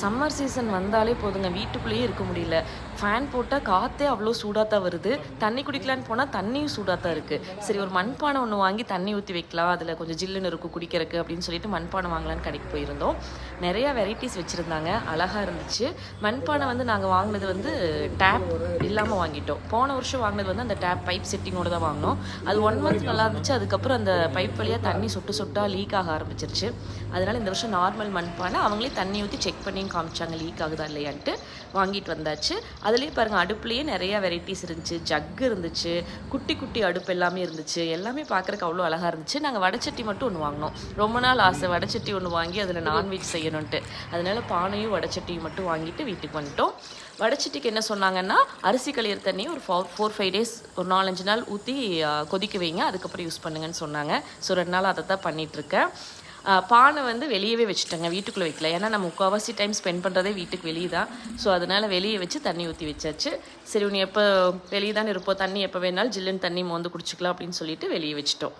Summer season வந்தாலே போதுங்க. வீட்டுக்குள்ளேயே இருக்க முடியல. ஃபேன் போட்டால் காற்றே அவ்வளோ சூடாக தான் வருது. தண்ணி குடிக்கலான்னு போனால் தண்ணியும் சூடாக தான் இருக்குது சரி ஒரு மண்பானை ஒன்று வாங்கி தண்ணி ஊற்றி வைக்கலாம். அதில் கொஞ்சம் ஜில்லுன்னு இருக்கும் குடிக்கிறதுக்கு அப்படின்னு சொல்லிட்டு மண்பானை வாங்கலான்னு கடைக்கு போயிருந்தோம். நிறையா வெரைட்டிஸ் வச்சுருந்தாங்க. அழகாக இருந்துச்சு. மண்பானை வந்து நாங்கள் வாங்கினது வந்து டேப் இல்லாமல் வாங்கிட்டோம். போன வருஷம் வாங்கினது வந்து அந்த டேப் பைப் செட்டிங்கோடு தான் வாங்கினோம். அது ஒன் மந்த் நல்லா இருந்துச்சு. அதுக்கப்புறம் அந்த பைப் வழியாக தண்ணி சொட்டு சொட்டாக லீக் ஆக ஆரம்பிச்சிருச்சு. அதனால் இந்த வருஷம் நார்மல் மண்பானை. அவங்களே தண்ணி ஊற்றி செக் பண்ணி பண்ணியும் காமிச்சாங்க லீக் ஆகுதா இல்லையான்ட்டு வாங்கிட்டு வந்தாச்சு. அதுலேயே பாருங்கள் அடுப்புலேயே நிறையா வெரைட்டிஸ் இருந்துச்சு. ஜக் இருந்துச்சு குட்டி குட்டி அடுப்பு எல்லாமே இருந்துச்சு. எல்லாமே பார்க்குறக்கு அவ்வளோ அழகாக இருந்துச்சு. நாங்கள் வடச்சட்டி மட்டும் ஒன்று வாங்கினோம். ரொம்ப நாள் ஆசை வடச்சட்டி ஒன்று வாங்கி அதில் நான்வெஜ் செய்யணுன்ட்டு அதனால பானையும் வடச்சட்டியும் மட்டும் வாங்கிட்டு வீட்டுக்கு வந்துட்டோம். வடச்சட்டிக்கு என்ன சொன்னாங்கன்னா அரிசி கழியிற தண்ணியை ஒரு ஃபோர் ஃபோர் ஃபைவ் டேஸ் ஒரு நாலஞ்சு நாள் ஊற்றி கொதிக்க வைங்க. அதுக்கப்புறம் யூஸ் பண்ணுங்கன்னு சொன்னாங்க. ஸோ ரெண்டு நாள் அதை தான் பண்ணிகிட்ருக்கேன் பானை வந்து வெளியவே வச்சுட்டேங்க வீட்டுக்குள்ளே வைக்கல. ஏன்னா நம்ம முக்கால்வாசி டைம் ஸ்பெண்ட் பண்ணுறதே வீட்டுக்கு வெளியே தான் ஸோ அதனால் வெளியே வச்சு தண்ணி ஊற்றி வச்சாச்சு. சரி உன் எப்போ வெளியே தானே இருப்போம் தண்ணி எப்போ வேணாலும் ஜில்லுன்னு தண்ணி மோந்து குடிச்சிக்கலாம் அப்படின்னு சொல்லிட்டு வெளியே வச்சிட்டோம்.